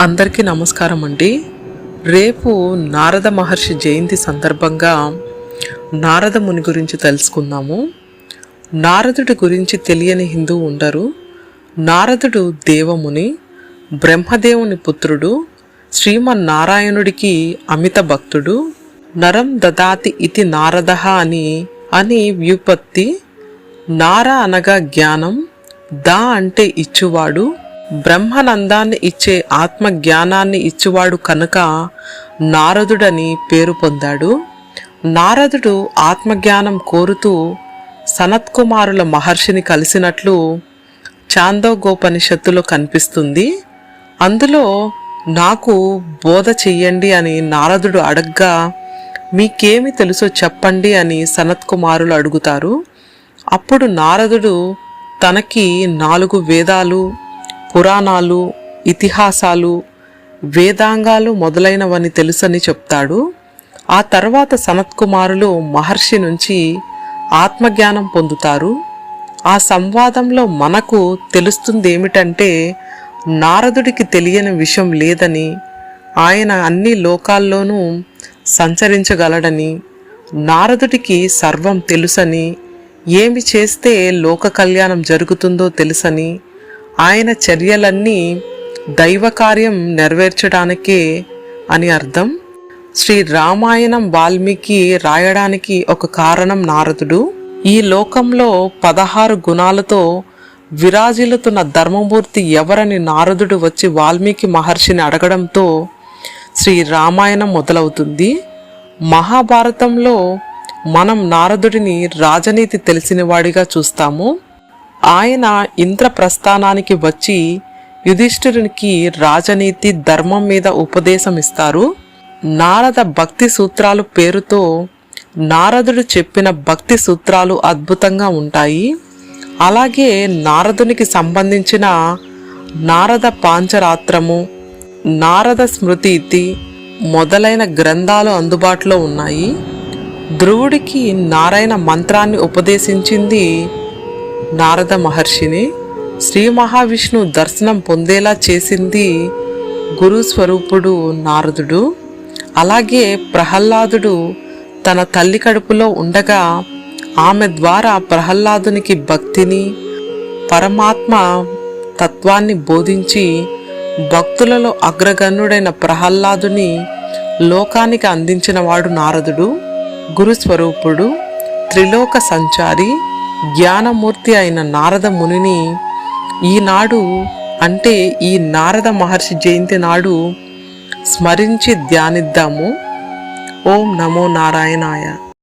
అందరికీ నమస్కారం అండి. రేపు నారద మహర్షి జయంతి సందర్భంగా నారద ముని గురించి తెలుసుకుందాము. నారదుడి గురించి తెలియని హిందువు ఉండరు. నారదుడు దేవముని బ్రహ్మదేవుని పుత్రుడు శ్రీమన్నారాయణుడికి అమిత భక్తుడు నరం దదాతి ఇతి నారద అని అని వ్యుపత్తి నార అనగా జ్ఞానం దా అంటే ఇచ్చువాడు బ్రహ్మానందాన్ని ఇచ్చే ఆత్మ జ్ఞానాన్ని ఇచ్చేవాడు కనుక నారదుడని పేరు పొందాడు. నారదుడు ఆత్మజ్ఞానం కోరుతూ సనత్కుమారుల మహర్షిని కలిసినట్లు చాందోగోపనిషత్తులో కనిపిస్తుంది. అందులో నాకు బోధ చెయ్యండి అని నారదుడు అడగ్గా మీకేమి తెలుసో చెప్పండి అని సనత్కుమారులు అడుగుతారు. అప్పుడు నారదుడు తనకి నాలుగు వేదాలు పురాణాలు ఇతిహాసాలు వేదాంగాలు మొదలైనవని తెలుసని చెప్తాడు. ఆ తర్వాత సనత్కుమారులు మహర్షి నుంచి ఆత్మజ్ఞానం పొందుతారు. ఆ సంవాదంలో మనకు తెలుస్తుంది ఏమిటంటే నారదుడికి తెలియని విషయం లేదని ఆయన అన్ని లోకాల్లోనూ సంచరించగలడని నారదుడికి సర్వం తెలుసని ఏమి చేస్తే లోక కళ్యాణం జరుగుతుందో తెలుసని ఆయన చర్యలన్నీ దైవకార్యం నెరవేర్చడానికే అని అర్థం. శ్రీ రామాయణం వాల్మీకి రాయడానికి ఒక కారణం నారదుడు. ఈ లోకంలో పదహారు గుణాలతో విరాజిల్లుతున్న ధర్మమూర్తి ఎవరని నారదుడు వచ్చి వాల్మీకి మహర్షిని అడగడంతో శ్రీ రామాయణం మొదలవుతుంది. మహాభారతంలో మనం నారదుడిని రాజనీతి తెలిసినవాడిగా చూస్తాము. ఆయన ఇంద్రప్రస్థానానికి వచ్చి యుధిష్ఠిరునికి రాజనీతి ధర్మం మీద ఉపదేశం ఇస్తారు. నారద భక్తి సూత్రాలు పేరుతో నారదుడు చెప్పిన భక్తి సూత్రాలు అద్భుతంగా ఉంటాయి. అలాగే నారదునికి సంబంధించిన నారద పాంచరాత్రము నారద స్మృతి మొదలైన గ్రంథాలు అందుబాటులో ఉన్నాయి. ధ్రువుడికి నారాయణ మంత్రాన్ని ఉపదేశించింది నారద మహర్షిని శ్రీ మహావిష్ణు దర్శనం పొందేలా చేసింది గురు స్వరూపుడు నారదుడు. అలాగే ప్రహ్లాదుడు తన తల్లి కడుపులో ఉండగా ఆమె ద్వారా ప్రహ్లాదునికి భక్తిని పరమాత్మ తత్వాన్ని బోధించి భక్తులలో అగ్రగణ్యుడైన ప్రహ్లాదుని లోకానికి అందించినవాడు నారదుడు గురుస్వరూపుడు త్రిలోక సంచారి జ్ఞానమూర్తి అయిన నారద మునిని ఈనాడు అంటే ఈ నారద మహర్షి జయంతి నాడు స్మరించి ధ్యానిద్దాము. ఓం నమో నారాయణాయ.